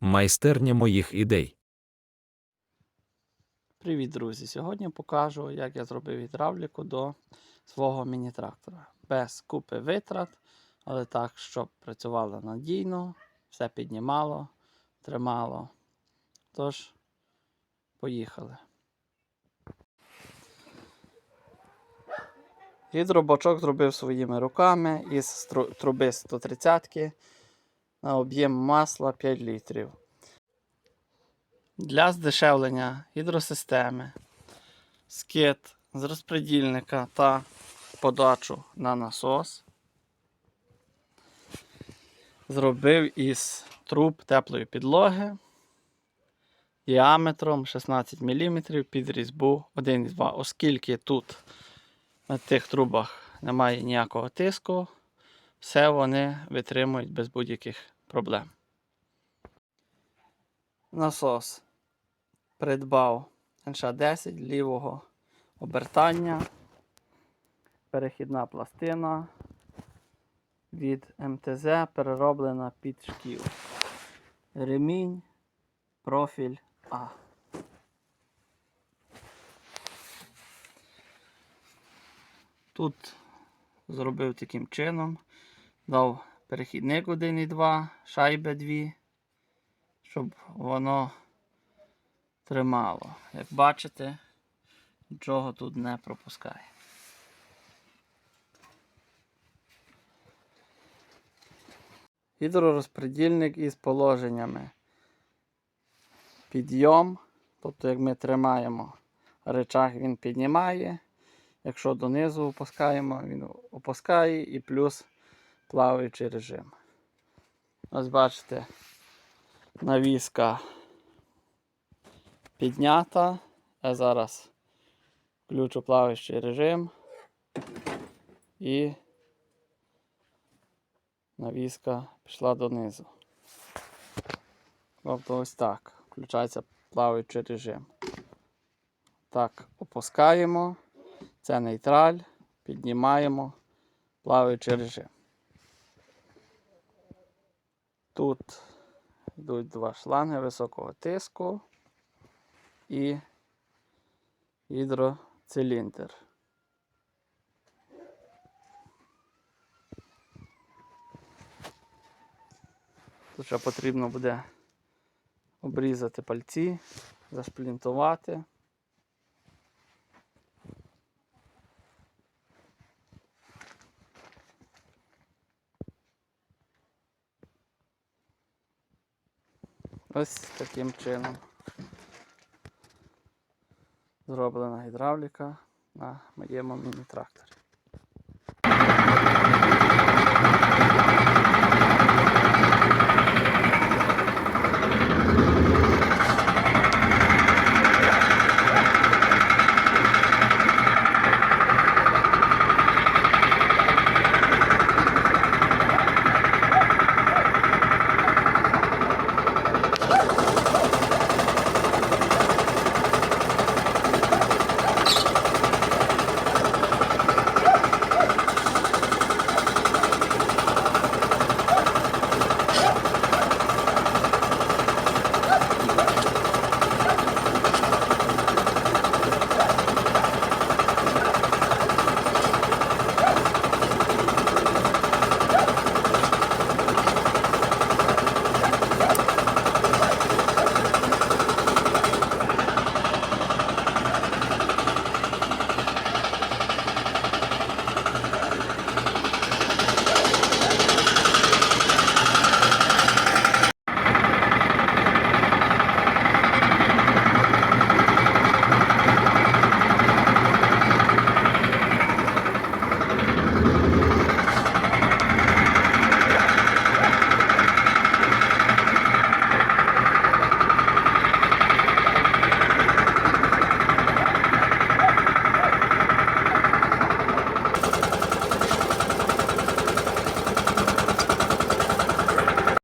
Майстерня моїх ідей. Привіт, друзі! Сьогодні покажу, як я зробив гідравліку до свого міні-трактора. Без купи витрат, але так, щоб працювало надійно, все піднімало, тримало. Тож, поїхали. Гідробачок зробив своїми руками із труби 130 на об'єм масла 5 літрів. Для здешевлення гідросистеми, скид з розпредільника та подачу на насос зробив із труб теплої підлоги діаметром 16 мм під різьбу 1,2. Оскільки тут на тих трубах немає ніякого тиску, все вони витримують без будь-яких проблем. Насос придбав НШ-10 лівого обертання, перехідна пластина від МТЗ перероблена під шків. Ремінь, профіль А. Тут зробив таким чином, дав перехідник 1 і 2, шайби 2, щоб воно тримало. Як бачите, нічого тут не пропускає. Гідророзпредільник із положеннями. Підйом, тобто як ми тримаємо речах, він піднімає. Якщо донизу опускаємо, він опускає і плюс плаваючий режим. Ось бачите, навіска піднята. Я зараз включу плаваючий режим і навіска пішла донизу. Тобто ось так. Включається плаваючий режим. Так, опускаємо. Це нейтраль, піднімаємо плаваючий режим. Тут йдуть два шланги високого тиску і гідроциліндр. Тут ще потрібно буде обрізати пальці, зашплінтувати. Ось таким чином зроблена гідравліка на моєму міні-тракторі.